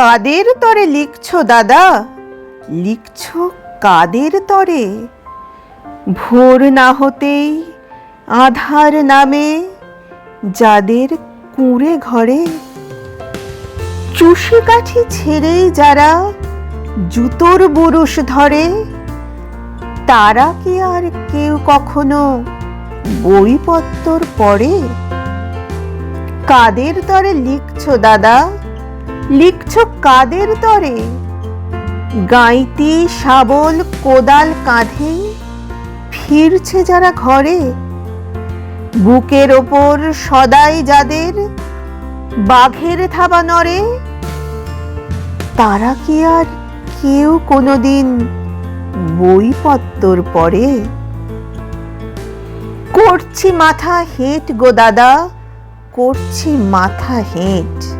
কাদের তরে লিখছো, দাদা? লিখছো কাদের তরে? ভোর না হতেই আধার নামে যাদের কুঁড়ে ঘরে। চুষি কাঠি ছেড়েই যারা জুতোর বুরুষ ধরে, তারা কি আর কেউ কখনো বইপত্তর পড়ে? কাদের তরে লিখছো, দাদা? লিখছো কাদের তরে? গাইতি শাবল কোদাল কাঁধে ফিরছে যারা ঘরে। বুকের ওপর সদাই যাদের বাঘের থাবা নড়ে। তারা কি আর কেউ কোনোদিন বইপত্তর পরে করছি মাথা হেট গো দাদা, করছি মাথা হেট।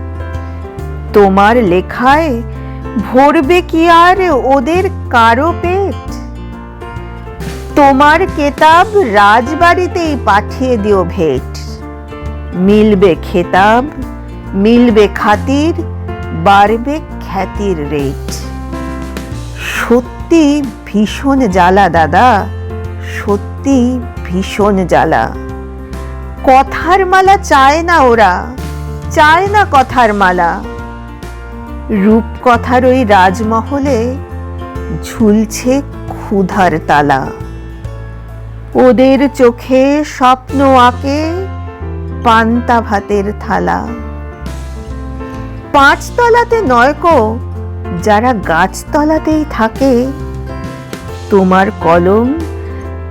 তোমার লেখায় ভরবে কি আর ওদের কারও পেট? তোমার কেতাব রাজবাড়িতেই পাঠিয়ে দিও ভেট। মিলবে খেতাব, মিলবে খাতির, বাড়বে খ্যাতির রেট। সত্যি ভীষণ জ্বালা, দাদা, সত্যি ভীষণ জ্বালা। কথার মালা চায় না ওরা, চায় না কথার মালা। রূপকথার ওই রাজমহলে ঝুলছে ক্ষুধার তালা। ওদের চোখে স্বপ্ন আঁকে পান্তা ভাতের থালা। পাঁচতলাতে নয়কো, যারা গাছতলাতেই থাকে, তোমার কলম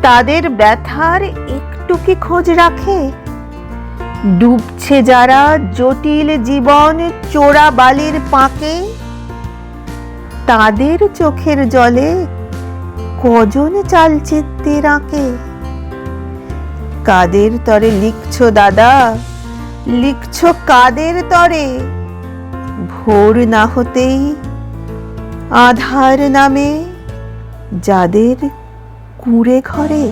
তাদের ব্যথার একটু কি খোঁজ রাখে? ডুবছে যারা জটিল জীবন চোরা বালির পাকে, তাদের চোখের জলে কজন চালচিত্তে রাঁকে কাদের তরে লিখছো দাদা? লিখছো কাদের তরে? ভোর না হতেই আধার নামে যাদের কুঁড়ে ঘরে।